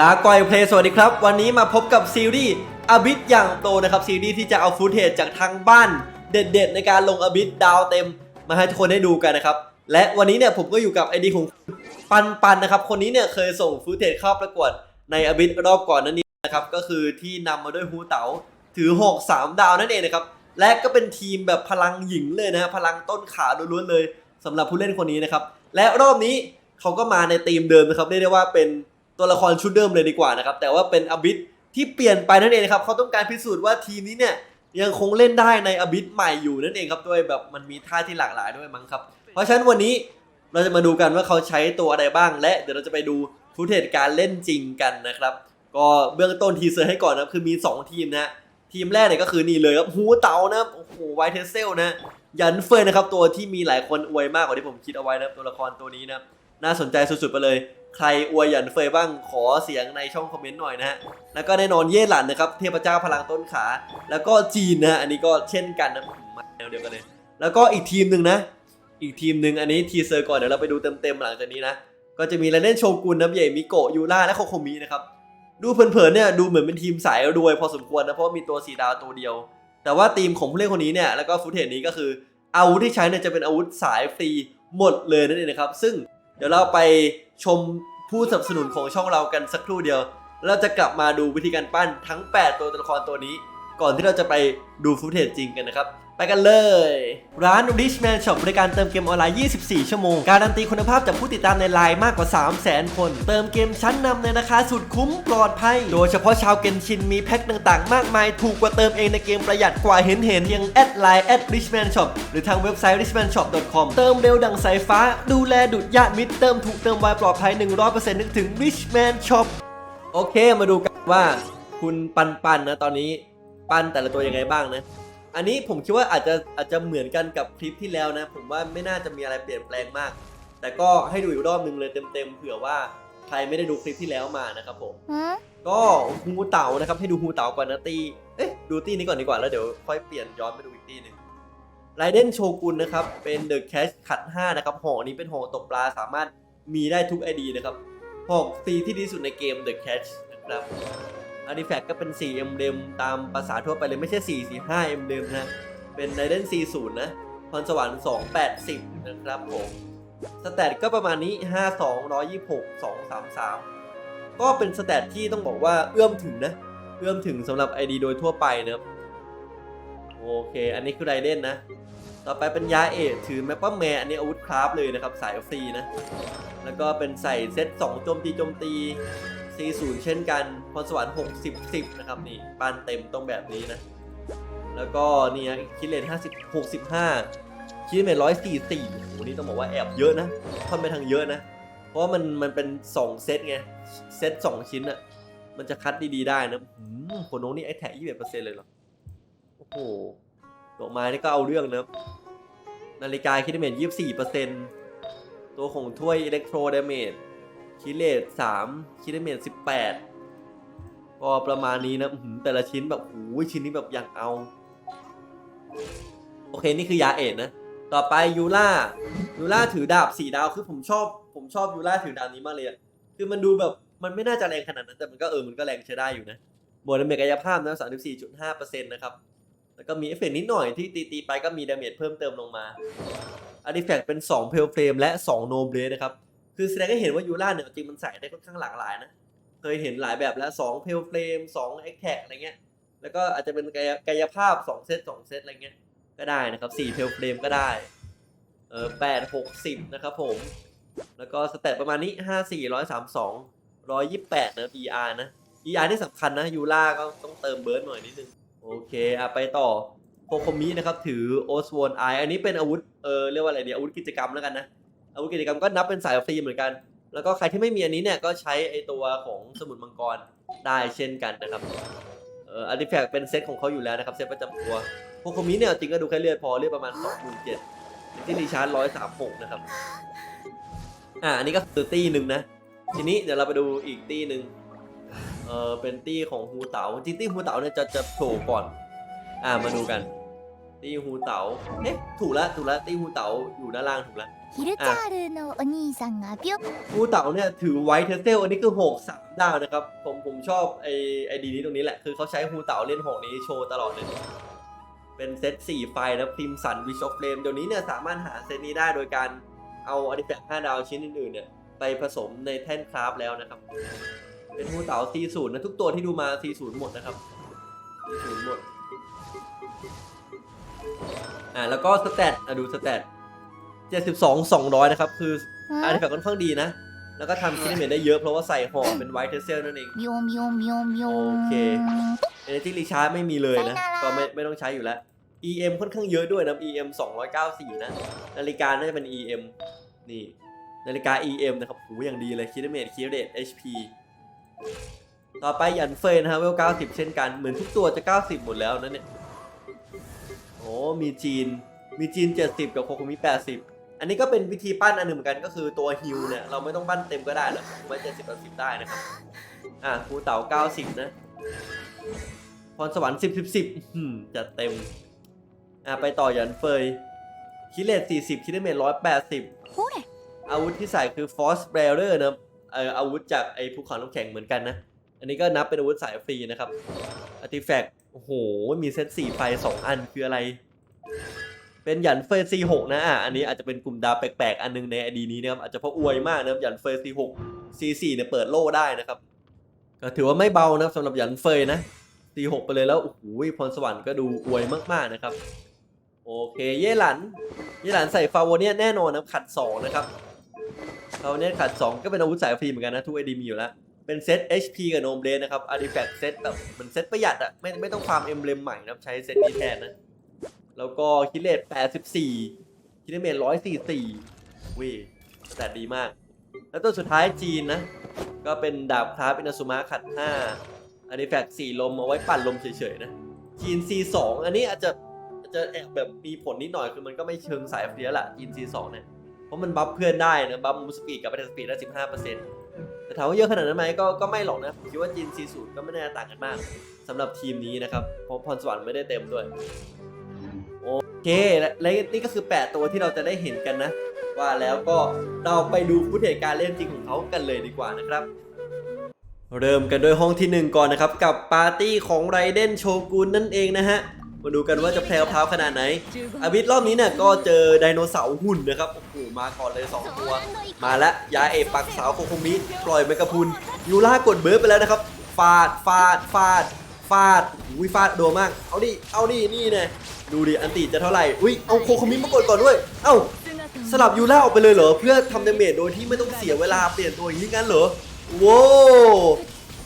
ลาก่อยเพลย์สวัสดีครับ วันนี้มาพบกับซีรีส์อบิทอย่างโตนะครับ ซีรีส์ที่จะเอาฟุตเทจจากทางบ้านเด็ดๆ ในการลงอบิทดาวเต็ม มาให้ทุกคนได้ดูกันนะครับ และวันนี้เนี่ยผมก็อยู่กับไอดีของปันปันนะครับ คนนี้เนี่ยเคยส่งฟุตเทจเข้าประกวดในอบิทรอบก่อนนั่นเองนะครับก็คือที่นำมาด้วยฮูเต๋าถือหกสามดาวนั่นเองนะครับและก็เป็นทีมแบบพลังหญิงเลยนะพลังต้นขาล้วนๆเลย สำหรับผู้เล่นคนนี้นะครับ และรอบนี้เขาก็มาในธีมเดิมนะครับเรียกได้ว่าเป็นตัวละครชุดเดิมเลยดีกว่านะครับแต่ว่าเป็นอบิทที่เปลี่ยนไปนั่นเองนะครับเขาต้องการพิสูจน์ว่าทีมนี้เนี่ยยังคงเล่นได้ในอบิทใหม่อยู่นั่นเองครับด้วยแบบมันมีท่าที่หลากหลายด้วยมั้งครับ เพราะฉะนั้นวันนี้เราจะมาดูกันว่าเขาใช้ตัวอะไรบ้าง และเดี๋ยวเราจะไปดูฟุตเทจการเล่นจริงกันนะครับ ก็เบื้องต้นทีเซอร์ให้ก่อนนะคือมี 2 ทีมนะทีมแรกเนี่ยก็คือนี่เลยครับฮูเตานะโอ้โหไวเทสเซลนะ ยันเฟยนะครับตัวที่มีหลายคนอวยมากกว่าที่ผมคิดเอาไว้นะครับตัวละครตัวนี้นะน่าสนใจสุดๆไปเลย ใครอวยหยันเฟยบ้างขอเสียงในช่องคอมเมนต์หน่อยนะฮะแล้วก็แน่นอนเย่หลันนะครับเทพเจ้าพลังต้นขา แล้วก็จีนนะฮะอันนี้ก็เช่นกันนะมาแนวเดียวกันเลย แล้วก็อีกทีมหนึ่งนะ อีกทีมหนึ่งอันนี้ทีเซอร์ก่อนเดี๋ยวเราไปดูเต็มๆหลังจากนี้นะก็จะมีไรเดนโชกุนนะเย่มิโกะยูร่าและโคโคมินะครับดูเผินๆเนี่ยดูเหมือนเป็นทีมสายรวยพอสมควรนะเพราะมีตัวสีดาวตัวเดียว แต่ว่าทีมของผู้เล่นคนนี้เนี่ยแล้วก็ฟุตเทจนี้ก็คืออาวุธที่ใช้เนี่ยจะเป็นอาวุธสายฟรีหมดเลยนั่นเองนะครับ ซึ่งเดี๋ยวเราไปชมผู้สนับสนุนของช่องเรากันสักครู่เดียวแล้วเราจะกลับมาดูวิธีการปั้นทั้ง 8 ตัวตัวละครตัวนี้ ก่อนที่เราจะไปดูฟุตเทจจริงกันนะครับ ไปกันเลย ร้าน Richman Shop บริการเติมเกมออนไลน์ 24 ชั่วโมง การันตีคุณภาพจากผู้ติดตามในไลน์มากกว่า 300,000 คน เติมเกมชั้นนำในราคาสุดคุ้มปลอดภัย โดยเฉพาะชาวเกนชินมีแพ็คต่างๆ มากมาย ถูกกว่าเติมเองในเกมประหยัดกว่าเห็นเห็นยังแอดไลน์แอด Richman Shop หรือทางเว็บไซต์ richmanshop.com เติมเร็วดังสายฟ้า ดูแลดุดญาติมิตรเติมถูกเติมไวปลอดภัย 100%นึกถึง Richman Shop โอเคมาดูกันว่า คุณปันปันนะตอนนี้ ปั้นแต่ละตัวยังไงบ้างนะ อันนี้ผมคิดว่าอาจจะอาจจะเหมือนกันกับคลิปที่แล้วนะ ผมว่าไม่น่าจะมีอะไรเปลี่ยนแปลงมาก แต่ก็ให้ดูอีกรอบหนึ่งเลยเต็มๆเผื่อว่าใครไม่ได้ดูคลิปที่แล้วมานะครับผมก็ฮูเต่านะครับให้ดูฮูเต่าก่อนนะตีเอ๊ะดูตีนี้ก่อนดีกว่าแล้วเดี๋ยวค่อยเปลี่ยนย้อนไปดูอีกตีหนึ่งไรเดนโชกุนนะครับเป็นเดอะแคชขัด5นะครับห่อนี้เป็นห่อตกปลาสามารถมีได้ทุกไอดีนะครับห่อฟรีที่ดีที่สุดในเกม The Catch นะครับ อาร์ติแฟกก็เป็น4 m เดมตามภาษาทั่วไปเลยไม่ใช่4 4 5 m เดมนะ เป็นไรเดน40 นะพรสวรรค์280 นะครับผมสแตทก็ประมาณนี้ 52 126 233 ก็เป็นสแตทที่ต้องบอกว่าเอื้อมถึงนะ เอื้อมถึงสำหรับ ID โดยทั่วไปนะครับโอเค อันนี้คือไรเดนนะ ต่อไปเป็นยาเอกถือแมปเปอร์แมนอันนี้อาวุธคราฟเลยนะครับ สายฟรีนะ แล้วก็เป็นใส่เซต2โจมตีโจมตี 40 เช่นกันพรสวรรค์60 10 นะครับนี่ปานเต็มต้องแบบนี้นะ แล้วก็นี่นะคิดเลน50 65 คิดเลน144โอ้โหนี่ต้องบอกว่าแอบเยอะนะค่อนไปทางเยอะนะ เพราะว่ามันมันเป็น 2 เซตไง เซต 2 ชิ้นอะมันจะคัดดีๆได้นะอืมโคโนนี่ไอแท็ก21%เลยเหรอ โอ้โหดอกไม้นี่ก็เอาเรื่องนะนาฬิกาคิดเมจ24%ตัวของถ้วยอิเล็กโทรดเมจ คิเลต3คิดเมจ18ก็ประมาณนี้นะแต่ละชิ้นแบบโอ้ยชิ้นนี้แบบอย่างเอา โอเคนี่คือยาเอ็ดนะ ต่อไปยูล่ายูล่าถือดาบสี่ดาวคือผมชอบ ผมชอบยูล่าถือดาบนี้มากเลยคือมันดูแบบมันไม่น่าจะแรงขนาดนั้นแต่มันก็เออมันก็แรงใช้ได้อยู่นะบวกดาเมจกายภาพนะ34.5%นต์นะครับแล้วก็มีเอฟเฟกต์นิดหน่อยที่ตีตีไปก็มีดาเมจเพิ่มเติมลงมาอาร์ติแฟกต์เป็น2เพลเฟรมและ2โนเบลนะครับ คือแสดงให้เห็นว่ายูล่าเนี่ยจริงมันใส่ได้ค่อนข้างหลากหลายนะ เคยเห็นหลายแบบแล้ว2เพลเฟรม2เอ็กแท็กอะไรเงี้ย แล้วก็อาจจะเป็นกายกายภาพ2เซต2เซตอะไรเงี้ย ก็ได้นะครับ4เพลเฟรมก็ได้ เออ8 60นะครับผม แล้วก็สเตตประมาณนี้54 132 128นะ ER นะ ER ที่สำคัญนะยูล่าก็ต้องเติมเบิร์ดหน่อยนิดนึง โอเคอะไปต่อโคคมินะครับถือโอสวอนไออันนี้เป็นอาวุธ เออเรียกว่าอะไรเดียอาวุธกิจกรรมแล้วกันนะ อาวุธกิจกรรมก็นับเป็นสายฟรีเหมือนกัน แล้วก็ใครที่ไม่มีอันนี้เนี่ยก็ใช้ไอตัวของสมุนมังกรได้เช่นกันนะครับเอ่ออาร์ติแฟกต์เป็นเซตของเขาอยู่แล้วนะครับเซตประจำตัวโคโคมิเนี่ยจริงก็ดูแค่เลือดพอเลือดประมาณ27,000ที่รีชาร์จ136นะครับอ่าอันนี้ก็คือตี้หนึ่งนะ ทีนี้เดี๋ยวเราไปดูอีกตี้หนึ่งเออเป็นตี้ของฮูเต๋าจริงตี้ฮูเต๋าเนี่ยจะจะโผล่ก่อน อ่ามาดูกัน ตี้ฮูเต๋าเอ๊ะถูกแล้วถูกแล้วตี้ฮูเต๋าอยู่ด้านล่างถูก ฮิรุจารุโนโอนีสังอาเปียวฟูเต่าเนี่ยถือไวท์เทสเซลอันนี้คือโหกสามดาวนะครับ ผมผมชอบไอไอดีนี้ตรงนี้แหละ คือเขาใช้ฟูเต่าเล่นหกนี้โชว์ตลอดเลย เป็นเซตสี่ไฟนะพิมสันวิชอฟเลมเดี๋ยวนี้เนี่ยสามารถหาเซตนี้ได้โดยการเอาอาริแฟกห้าดาวชิ้นอื่นๆเนี่ยไปผสมในแท่นคราฟแล้วนะครับ เป็นฟูเต่าซีศูนย์นะทุกตัวที่ดูมาซีศูนย์หมดนะครับซีศูนย์หมดอ่าแล้วก็สเตตอะดูสเตต จ็ดสิบสองสองร้อยนะครับ คืออันนี้แฟกค่อนข้างดีนะ แล้วก็ทำคิดเมนได้เยอะเพราะว่าใส่ห่อเป็นไวท์เทสเซลนั่นเอง โยมโยมโยมโยม โอเค เอเนที่รีชาร์จไม่มีเลยนะ ก็ไม่ไม่ต้องใช้อยู่แล้ว EM ค่อนข้างเยอะด้วยนะ EM 294 นะ นาฬิกาน่าจะเป็น EM นี่ นาฬิกา EM นะครับหูอย่างดีเลยคิดเมนคิดเดต HP ต่อไปยันเฟยนะฮะเวล 90 เช่นกัน เหมือนทุกตัวจะ 90 หมดแล้วนั่นเนี่ย โอ้มีจีน มีจีน 70 กับโคคุมิ 80 อันนี้ก็เป็นวิธีปั้นอันหนึ่งเหมือนกันก็คือตัวฮิวเนี่ยเราไม่ต้องปั้นเต็มก็ได้หรอกไว้70 80ได้นะครับ อะครูเต๋า90นะพรสวรรค์10 10 10อืมจัดเต็ม อะไปต่อหยันเฟยคิเลต40คิเลเมต180ほれอาวุธที่ใส่คือ Force Bearer นะเอออาวุธจากไอ้ภูเขาน้ำแข็งเหมือนกันนะ อันนี้ก็นับเป็นอาวุธสายฟรีนะครับ Artifact โอ้โห มีเซต4ไฟ2อันคืออะไร เป็นหยันเฟย C6 นะอะอันนี้อาจจะเป็นกลุ่มดาวแปลกๆ อันหนึงในอดีนี้นะครับอาจจะเพราะอวยมากนะครับหยันเฟย C6 C4 เนี่ยเปิดโล่ได้นะครับ ก็ถือว่าไม่เบานะครับสำหรับหยันเฟยนะ C6 ไปเลยแล้วโอ้โหพรสวรรค์ก็ดูอวยมากๆนะครับ โอเค เย่หลัน เย่หลันใส่ฟาวเนียแน่นอนนะครับขัด2นะครับฟาวเนี่ยขัด2ก็เป็นอาวุธสายฟรีเหมือนกันนะทุกไอดีมีอยู่แล้วเป็นเซต HP กับโนมเ a นะครับอาร์ติแฟกต์เซตแบบเหมือนเซตประหยัดอะไม่ไม่ต้องฟามเอ็มเลมใหม่นะครับใช้เซตนี้แทนนะ แล้วก็คิเลต84 คิเลเมต144วิแต่ดีมาก แล้วตัวสุดท้ายจีนนะ ก็เป็นดาบคราฟอินาซุมะขัด 5อาร์ติแฟกต์4ลมเอาไว้ปั่นลมเฉยๆนะ จีน C2 อันนี้อาจจะอาจจะแอบแบบมีผลนิดหน่อยคือมันก็ไม่เชิงสายเฟียละจีน C2 เนี่ยเพราะมันบัฟเพื่อนได้นะบัฟมูสปีดกับบัตสปีดได้15%แต่ถามว่าเยอะขนาดนั้นไหมก็ก็ไม่หรอกนะผมคิดว่าจีน C0 ก็ไม่น่าต่างกันมากสำหรับทีมนี้นะครับเพราะพรสวรรค์ไม่ได้เต็มด้วย โอเคและและนี่ก็คือ 8 ตัวที่เราจะได้เห็นกันนะ ว่าแล้วก็เราไปดูฟุตเหตุการเล่นจริงของเขากันเลยดีกว่านะครับ เริ่มกันด้วยห้องที่หนึ่งก่อนนะครับ กับปาร์ตี้ของไรเดนโชกุนนั่นเองนะฮะ มาดูกันว่าจะแพรวพราวขนาดไหน อาบิทรอบนี้เนี่ยก็เจอไดโนเสาร์หุ่นนะครับ โอ้โห มาก่อนเลย 2 ตัว มาแล้วยาเอกปักเสาวโคคุมิปล่อยเมกะพุนยูล่ากดเบิร์ดไปแล้วนะครับ ฟาด ฟาด ฟาด ฟาดอุ้ยฟาดโดนมาก เอาดิ เอาดิ นี่เนี่ยดูดิ อันติจะเท่าไหร่ อุ้ย เอาโคคมิมากดก่อนด้วย เอ้า สลับยูล่าออกไปเลยเหรอ เพื่อทำดาเมจโดยที่ไม่ต้องเสียเวลาเปลี่ยนตัวอย่างนี้งั้นเหรอโว้ว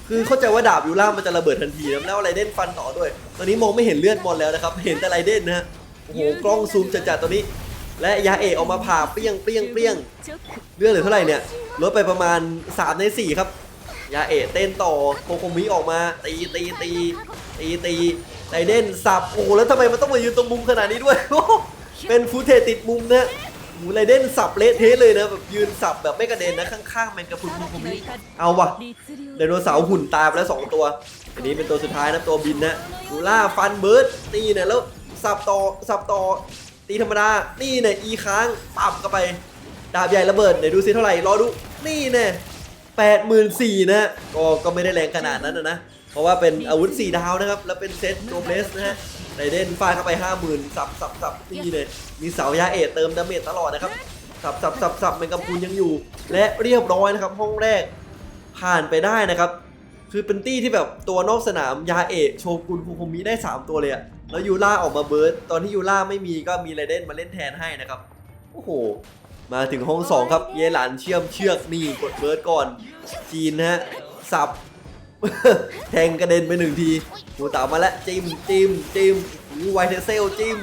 คือเข้าใจว่าดาบยูล่ามันจะระเบิดทันทีนะแล้วไรเด่นฟันต่อด้วย ตอนนี้มองไม่เห็นเลือดบอลแล้วนะครับ เห็นแต่ไรเด่นนะฮะ โอ้โห กล้องซูมจัดๆตัวนี้ และยาเอกออกมาผ่าเปรี้ยงเปรี้ยงเปรี้ยง เลือดเหลือเท่าไหร่เนี่ย ลดไปประมาณ3ใน4ครับ ยาเอกเต้นต่อโคโคมิออกมา ตีตีตีตีตีไรเดนสับโอ้แล้วทำไมมันต้องมายืนตรงมุมขนาดนี้ด้วย เป็นฟูเทติดมุมนะหมูไรเดนสับเละเทะเลยนะแบบยืนสับแบบไม่กระเด็นนะข้างๆแมงกะพุนโคโคมิเอาวะไดโนเสาร์หุ่นตายไปแล้วสองตัวอันนี้เป็นตัวสุดท้ายนะตัวบินนะดูล่าฟันเบิร์ดตีเนี่ยแล้วสับต่อสับต่อตีธรรมดา นี่เนี่ยอีค้างปับเข้าไป ดาบใหญ่ระเบิดเดี๋ยวดูซิเท่าไหร่ รอดู นี่เนี่ย แปดหมื่นสี่นะก็ก็ไม่ได้แรงขนาดนั้นนะนะ เพราะว่าเป็นอาวุธ 4 ดาวนะครับ แล้วเป็นเซตโนเบสนะฮะไรเดนฟาดเข้าไป 50,000 สับสับสับนี่เลย มีเสายาเอทเติมดาเมจตลอดนะครับ สับสับสับสับแมงกะพรุนยังอยู่ และเรียบร้อยนะครับ ห้องแรกผ่านไปได้นะครับ คือเป็นตี้ที่แบบตัวนอกสนามยาเอะโชกุนคูโคมิได้ 3 ตัวเลยอะแล้วยูล่าออกมาเบิร์ดตอนที่ยูล่าไม่มีก็มีไรเดนมาเล่นแทนให้นะครับ โอ้โห มาถึงห้อง2ครับ เยหลานเชื่อมเชือกนี่กดเบิร์ดก่อน จีนฮะ สับ แทงกระเด็นไปหนึ่งทีหูเต๋ามาแล้วจิ้มจิ้มจิ้มหูไวเทเซลจิ้ม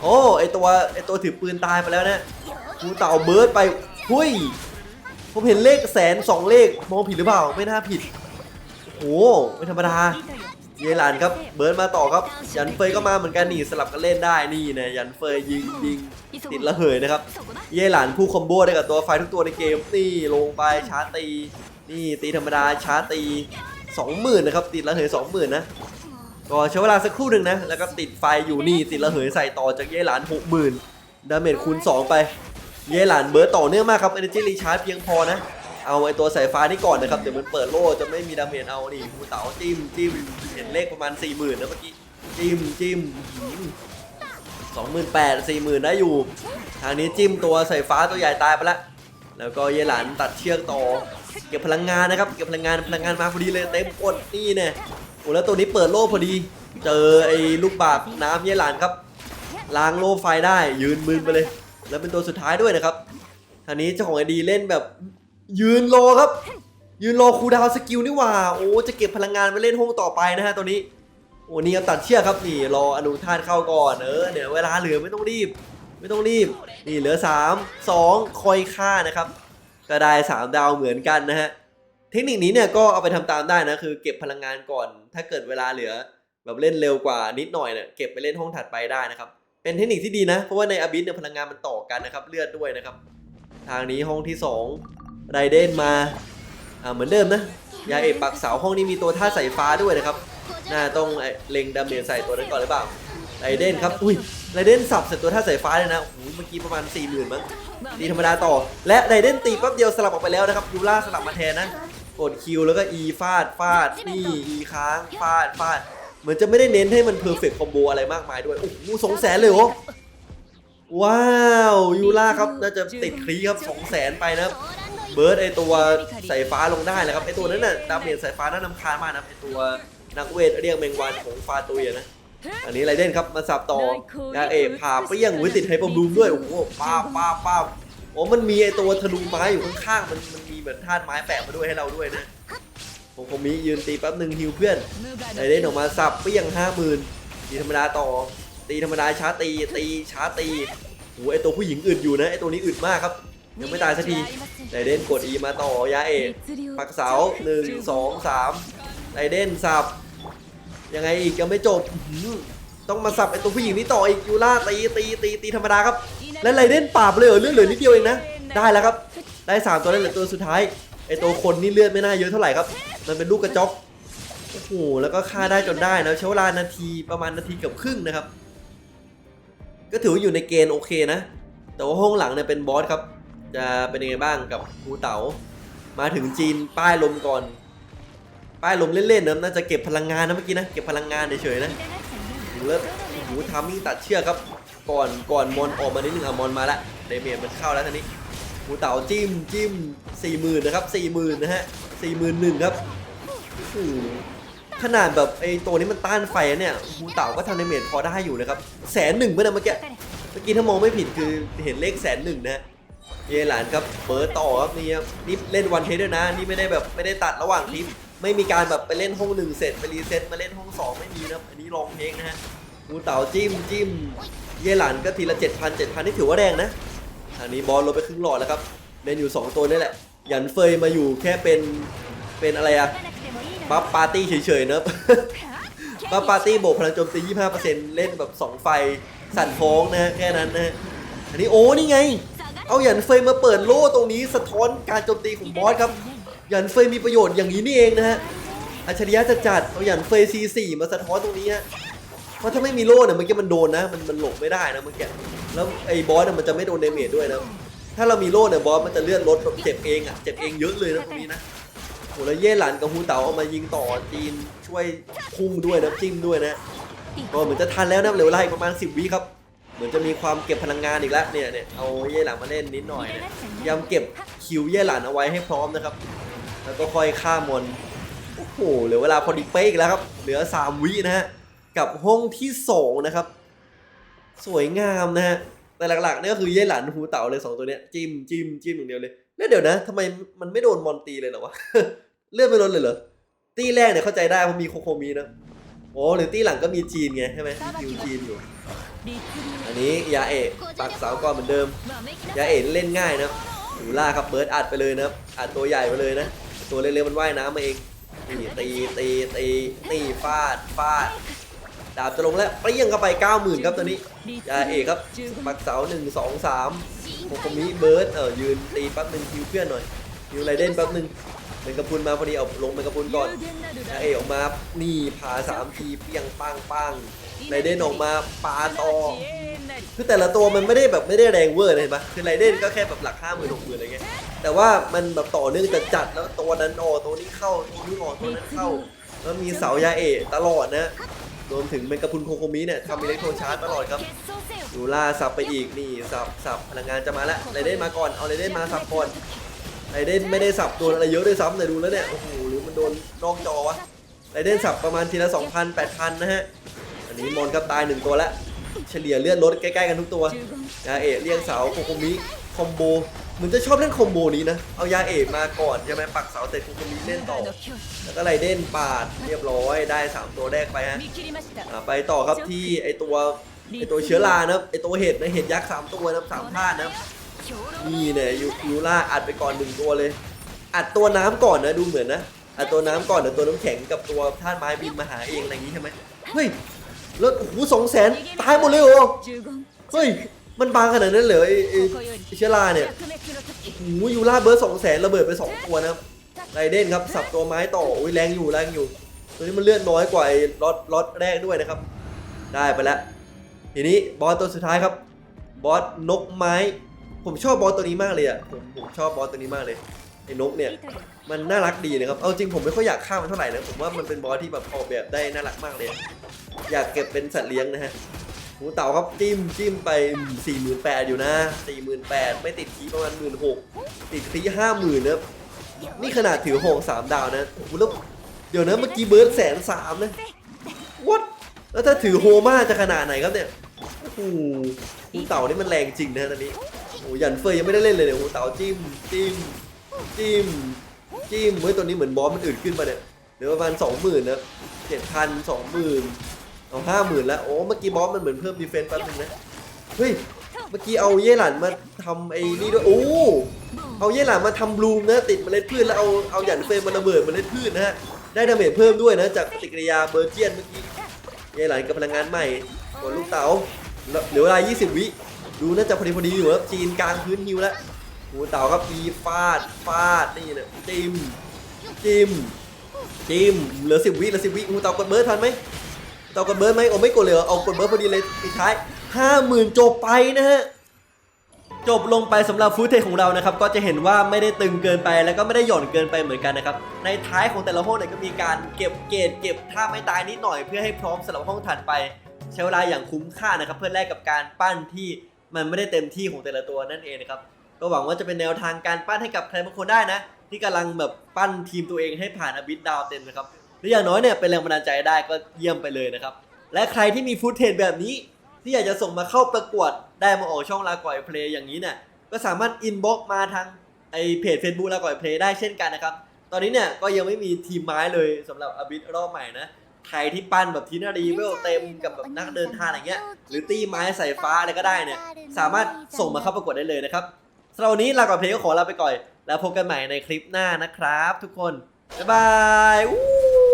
โอ้ไอตัวไอตัวถือปืนตายไปแล้วนะหูเต่าเบิร์ดไปหุยผมเห็นเลขแสนสองเลขมองผิดหรือเปล่า ไม่น่าผิด โอ้ไม่ธรรมดา เยหลานครับเบิร์ดมาต่อครับ ยันเฟยก็มาเหมือนกันนี่สลับกันเล่นได้นี่นะยันเฟยยิงยิงติดระเหยนะครับเย่หลานผู้คอมโบได้กับตัวไฟทุกตัวในเกมนี่ลงไปชาร์ตี นี่ตีธรรมดาชาร์ตี20,000นะครับติดระเหย20,000นะก็ใช้เวลาสักครู่หนึ่งนะแล้วก็ติดไฟอยู่นี่ติดระเหยใส่ต่อจากเย่หลาน60,000ดาเมจคูณ2ไปเยหลานเบิร์ดต่อเนื่องมากครับ energy recharge เพียงพอนะ เอาไอตัวสายฟ้านี่ก่อนนะครับเดี๋ยวมันเปิดโล่จะไม่มีดาเมจเอานี่ภูเต๋าจิ้มจิ้มเห็นเลขประมาณ4 0,000นนะเมื่อกี้จิ้มจิ้มสองหมื่นแปดสี่หมื่นได้อยู่ ทางนี้จิ้มตัวสายฟ้าตัวใหญ่ตายไปละแล้วก็เยหลานตัดเชือกต่อ เก็บพลังงานนะครับเก็บพลังงานพลังงานมาพอดีเลยเต็มกดนี่เนี่ยโอ้แล้วตัวนี้เปิดโล่พอดี เจอไอ้ลูกบาศน้ำเยหลานครับล้างโล่ไฟได้ยืนมึนไปเลย แล้วเป็นตัวสุดท้ายด้วยนะครับทางนี้เจ้าของไอดีเล่นแบบ ยืนรอครับ ยืนรอคูดาวสกิลนี่หว่า โอ้จะเก็บพลังงานไปเล่นห้องต่อไปนะฮะตัวนี้โอ้นี่ครับตัดเชือกครับนี่รออนุธาตเข้าก่อนเออเดี๋ยวเวลาเหลือไม่ต้องรีบ ไม่ต้องรีบนี่เหลือ 3 2 คอยฆ่านะครับก็ได้ 3 ดาวเหมือนกันนะฮะเทคนิคนี้เนี่ยก็เอาไปทำตามได้นะคือ เก็บพลังงานก่อน ถ้าเกิดเวลาเหลือแบบเล่นเร็วกว่านิดหน่อยเนี่ยเก็บไปเล่นห้องถัดไปได้นะครับเป็นเทคนิคที่ดีนะเพราะว่าในอบิสเนี่ยพลังงานมันต่อกันนะครับเลือดด้วยนะครับ ทางนี้ห้องที่ 2 ไรเดนมาอ่าเหมือนเดิมนะยาเอกปักเสาห้องนี้มีตัวท่าสายฟ้าด้วยนะครับน่าต้องเล็งดาเมจใส่ตัวนั้นก่อนหรือเปล่าไรเดนครับอุ้ยไรเดนสับใส่ตัวท่าสายฟ้าเลยนะโอ้โหเมื่อกี้ประมาณ4ี่หมื่นมั้งตีธรรมดาต่อ และไรเดนตีแป๊บเดียวสลับออกไปแล้วนะครับยูล่าสลับมาแทนนะกดคิวแล้วก็ E ฟาดฟาดนี่ E ค้างฟาดฟาดเหมือนจะไม่ได้เน้นให้มันเพอร์เฟกต์คอมโบอะไรมากมายด้วยโอ้โหสองแสนเลยเหรอ ว้าวยูล่าครับน่าจะติดคลีครับสองแสนไปนะครับเบิร์ดไอตัวสายฟ้าลงได้แล้วครับไอตัวนั้นน่ะดาเมจสายฟ้าน่านำคาญมากนะไอตัวนักเวทเรียกแมงวันของฟาตุยอะนะอันนี้ไรเดนครับมาสับต่อยาเอกผ่าเปรี้ยงวิติดไฮเปอร์บลูมด้วยโอ้โหป้าบป้าบป้าบโอ้มันมีไอตัวธนูไม้อยู่ข้างๆมันมันมีเหมือนธาตุไม้แปะมาด้วยให้เราด้วยนะผมคงมียืนตีแป๊บหนึ่งฮิวเพื่อนไรเดนออกมาสับเปรี้ยงห้าหมื่นตีธรรมดาต่อ ตีธรรมดาช้าตีตีช้าตีโอ้โหไอตัวผู้หญิงอึดอยู่นะไอตัวนี้อึดมากครับ ยังไม่ตายสักทีไรเดนกด E มาต่อยาเอกปักเสาหนึ่งสองสามไรเดนสับยังไงอีกยังไม่จบต้องมาสับไอตัวผู้หญิงนี้ต่ออีกยูล่าตีตีตีตีธรรมดาครับและไรเดนปราบเลยเหรอเลือดเหลือนิดเดียวเองนะได้แล้วครับได้สามตัวแล้วเหลือตัวสุดท้ายไอตัวคนนี่เลือดไม่น่าเยอะเท่าไหร่ครับ มันเป็นลูกกระจอกโอ้โหแล้วก็ฆ่าได้จนได้นะใช้เวลานาทีประมาณนาทีเกือบครึ่งนะครับ ก็ถือว่าอยู่ในเกณฑ์โอเคนะ แต่ว่าห้องหลังเนี่ยเป็นบอสครับ จะเป็นยังไงบ้างกับภูเต๋ามาถึงจีนป้ายลมก่อน ป้ายลมเล่นๆนะน่าจะเก็บพลังงานนะเมื่อกี้นะ เก็บพลังงานเฉยๆนะดูแล้วโอ้โหทามมิ่งตัดเชือกครับ ก่อนก่อนมอนออกมานิดนึงอะมอนมาละเดเมียมันเข้าแล้วท่านี้ภูเต๋าจิ้มจิ้มสี่หมื่นนะครับสี่หมื่นนะฮะสี่หมื่นหนึ่งครับ ขนาดแบบไอ้ตัวนี้มันต้านไฟเนี่ยภูเต๋าก็ทำดาเมจพอได้อยู่นะครับแสนหนึ่งเมื่อเมื่อกี้เมื่อกี้ถ้ามองไม่ผิดคือเห็นเลขแสนหนึ่งนะฮะเยหลานครับเปิดต่อครับนี่ครับนี่เล่นวันเทสด้วยนะนี่ไม่ได้แบบไม่ได้ตัดระหว่างทีมไม่มีการแบบไปเล่นห้องหนึ่งเสร็จไปรีเซ็ตมาเล่นห้องสองไม่มีนะอันนี้ลองเพลงนะฮะมูเต๋าจิ้มจิ้มเยหลานก็ทีละเจ็ดพันเจ็ดพันนี่ถือว่าแรงนะอันนี้บอลลดไปครึ่งหลอดแล้วครับเล่นอยู่สองตัวนี่แหละหยันเฟยมาอยู่แค่เป็นเป็นอะไรอะ บัฟปาร์ตี้เฉยๆนะบบัฟปาร์ตี้โบกพลังโจมตี 25%เล่นแบบ 2 ไฟสั่นท้องนะฮะแค่นั้นนะอันนี้โอ้นี่ไง เอาหยันเฟยมาเปิดโล่ตรงนี้สะท้อนการโจมตีของบอสครับหยันเฟยมีประโยชน์อย่างนี้นี่เองนะฮะอัจฉริยะจะจัดเอาหยันเฟย C4 มาสะท้อนตรงนี้ฮะเพราะถ้าไม่มีโล่เนี่ยเมื่อกี้มันโดนนะ มันมันหลบไม่ได้นะเมื่อกี้แล้วไอ้บอสเนี่ยมันจะไม่โดนเดเมจด้วยนะถ้าเรามีโล่เนี่ยบอสมันจะเลื่อนลดแบบเจ็บเองอะเจ็บเองเยอะเลยนะตรงนี้นะ หแล้วเย่หลันกับฮูเต๋าเอามายิงต่อจีนช่วยพุ่งด้วยนะจิ้มด้วยนะก็เหมือนจะทันแล้วนะเหลือเวลาอีกประมาณ 10วิครับเหมือนจะมีความเก็บพลังงานอีกแล้วเนี่ยเนี่ยเอาเย่หลันมาเล่นนิดหน่อยเนี่ยยามเก็บคิวเย่หลันเอาไว้ให้พร้อมนะครับ แล้วก็ค่อยฆ่ามอนโอ้โหเหลือเวลาพอดีเป๊ะอีกแล้วครับเหลือ 3 วินะฮะกับห้องที่ 2 นะครับ สวยงามนะฮะแต่หลักๆนี่ก็คือเย่หลันฮูเต๋าเลยสองตัวเนี้ยจิ้มจิ้มจิ้มอย่างเดียวเลยแล้วเดี๋ยวนะทำไมมันไม่โดนมอนตีเลยเหรอวะ เลื่อนไม่ลดเลยเหรอตีแรกเนี่ยเข้าใจได้เพราะมีโคโคมีนะโอ้หรือตีหลังก็มีจีนไงใช่ไหมมีคิวจีนอยู่ อันนี้ยาเอกปักเสาก่อนเหมือนเดิม ยาเอกเล่นง่ายนะดูล่าครับเบิร์ดอัดไปเลยนะอัดตัวใหญ่ไปเลยนะ ตัวเล็กๆมันว่ายน้ำมาเองนี่ตีตีตีตีฟาดฟาดดาบจะลงแล้วเปรี้ยงเข้าไป90,000ครับตัวนี้ยาเอกครับปักเสาหนึ่งสองสามโคโคมิเบิร์ดเออยืนตีแป๊บหนึ่งคิวเพื่อนหน่อยคิวไรเดนแป๊บหนึ่ง เป็นกระพุนมาพอดีเอาลงเป็นกระพุนก่อนนาเอกออกมานี่พาสามทีเปียงปังปังไรเดนออกมาปาตอคือแต่ละตัวมันไม่ได้แบบไม่ได้แรงเวอร์เลยเห็นปะคือไรเดนก็แค่แบบหลักห้าหมื่นหกหมื่นอะไรเงี้ยแต่ว่ามันแบบต่อเนื่องจัดจัดแล้วตัวนั้นออกตัวนี้เข้าตัวนี้ออกตัวนั้นเข้า แล้วมีเสายาเอะตลอดนะรวมถึงเป็นกระพุนโคโคมิเนี่ยทำอิเล็กโทรชาร์จตลอดครับดูล่าสับไปอีกนี่สับสับพลังงานจะมาแล้วไรเดนมาก่อนเอาไรเดนมาสับก่อน ไรเดนไม่ได้สับโดนอะไรเยอะด้วยซ้ำแต่ดูแล้วเนี่ย โอ้โห หรือมันโดนนอกจอวะไรเดนสับประมาณทีละ2,000 8,000 นะฮะ อันนี้มอนครับตายหนึ่งตัวแล้ว เฉลี่ยเลือดลดใกล้ๆกันทุกตัวยาเอะเรียงเสาโคโคมิคอมโบเหมือนจะชอบเล่นคอมโบนี้นะ เอายาเอะมาก่อนใช่ไหมปักเสาเสร็จโคโคมิเล่นต่อ แล้วก็ไรเดนปาดเรียบร้อยได้สามตัวแรกไปฮะไปต่อครับที่ไอตัวไอตัวเชื้อรานะไอตัวเห็ดนะเห็ดยักษ์สามตัวนะสามธาตุนะ นี่เนี่ยยูยูล่าอัดไปก่อนหนึ่งตัวเลย อัดตัวน้ำก่อนนะดูเหมือนนะอัดตัวน้ำก่อนเดี๋ยวตัวน้ำแข็งกับตัวธาตุไม้บินมาหาเองอะไรอย่างนี้ใช่ไหมเฮ้ยแล้วโอ้โหสองแสนตายหมดเลยเหรอเฮ้ยมันบางขนาดนั้นเหรอไอไอ้เชื้อราเนี่ยโอ้โหยูล่าเบิร์ดสองแสนระเบิดไปสองตัวนะไรเดนครับสับตัวไม้ต่อโอ้ยแรงอยู่แรงอยู่ ตัวนี้มันเลือดน้อยกว่าไอ้ล็อตล็อตแรกด้วยนะครับ ได้ไปแล้วทีนี้บอสตัวสุดท้ายครับ บอสนกไม้ ผมชอบบอสตัวนี้มากเลยอะผมผมชอบบอสตัวนี้มากเลยไอ้นกเนี่ยมันน่ารักดีนะครับเอาจริงผมไม่ค่อยอยากฆ่ามันเท่าไหร่นะผมว่ามันเป็นบอสที่แบบออกแบบได้น่ารักมากเลย อยากเก็บเป็นสัตว์เลี้ยงนะฮะหมูเต่าครับจิ้มจิ้มไปสี่หมื่นแปดอยู่นะสี่หมื่นแปดไม่ติดคีประมาณหมื่นหกติดคีห้าหมื่นนะนี่ขนาดถือโหงสามดาวนะโอ้โหแล้วเดี๋ยวนะเมื่อกี้เบิร์ดแสนสามนะวัดแล้วถ้าถือโฮมาจะขนาดไหนครับเนี่ยโอ้โหเต่านี่มันแรงจริงนะตอนนี้ อ้ยันเฟยยังไม่ได้เล่นเลยเนี่ยหูเต่าจิ้มจิ้มจิ้มจิ้มเฮ้ยตัวนี้เหมือนบอสมันอื่นขึ้นมาเนี่ยเหลือประมาณสองหมื่นนะเจ็ดพันสองหมื่นเอาห้าหมื่นแล้วโอ้เมื่อกี้บอสมันเหมือนเพิ่มดีเฟนซ์แป๊บนึงนะเฮ้ยเมื่อกี้เอาเย่หลันมาทำไอ้นี่ด้วยโอ้เอาเย่หลามมาทำบลูมนะติดเมล็ดพืชแล้วเอาเอาหยันเฟรมมาระเบิดเมล็ดพืชนะฮะได้ดาเมจเพิ่มด้วยนะจากปฏิกิริยาเบอร์เจียนเมื่อกี้เย่หลานกับพลังงานใหม่กดลูกเต๋าแล้วเหลือเวลา 20 วิ ดูน่าจะพอดีพอดีอยู่ครับจีนกลางพื้นฮิวแล้วหูเต๋าครับอีฟาดฟาดนี่นะจิมจิมจิมเหลือ10วิเหลือ10วิหูเต๋ากดเบิร์ดทันไหมเต๋ากดเบิร์ดไหมโอ้ไม่กดเลยเอากดเบิร์ดพอดีเลยปิดท้าย50,000จบไปนะฮะจบลงไปสำหรับฟูเทของเรานะครับก็จะเห็นว่าไม่ได้ตึงเกินไปแล้วก็ไม่ได้หย่อนเกินไปเหมือนกันนะครับในท้ายของแต่ละห้องเนี่ยก็มีการเก็บเกรดเก็บท่าไม่ตายนิดหน่อยเพื่อให้พร้อมสำหรับห้องถัดไป ใช้เวลาอย่างคุ้มค่านะครับเพื่อแลกกับการปั้นที่ มันไม่ได้เต็มที่ของแต่ละตัวนั่นเองนะครับ ก็หวังว่าจะเป็นแนวทางการปั้นให้กับใครบางคนได้นะ ที่กำลังแบบปั้นทีมตัวเองให้ผ่านอบิทดาวเต็มนะครับหรืออย่างน้อยเนี่ยเป็นแรงบันดาลใจได้ก็เยี่ยมไปเลยนะครับ และใครที่มีฟุตเทจแบบนี้ ที่อยากจะส่งมาเข้าประกวดได้มาออกช่องลาก่อยเพลย์อย่างนี้เนี่ยก็สามารถอินบ็อกมาทางไอเพจ Facebook ลาก่อยเพลย์ได้เช่นกันนะครับตอนนี้เนี่ยก็ยังไม่มีทีมไม้เลยสำหรับอบิทรอบใหม่นะ ใครที่ปั้นแบบทีนารีเวลเต็มกับแบบนักเดินทางอะไรเงี้ย หรือตีไม้สายฟ้าอะไรก็ได้เนี่ย สามารถส่งมาเข้าประกวดได้เลยนะครับสำหรับวันนี้ลาก่อยเพลย์ก็ขอลาไปก่อน แล้วพบกันใหม่ในคลิปหน้านะครับ ทุกคน บ๊ายบายอู้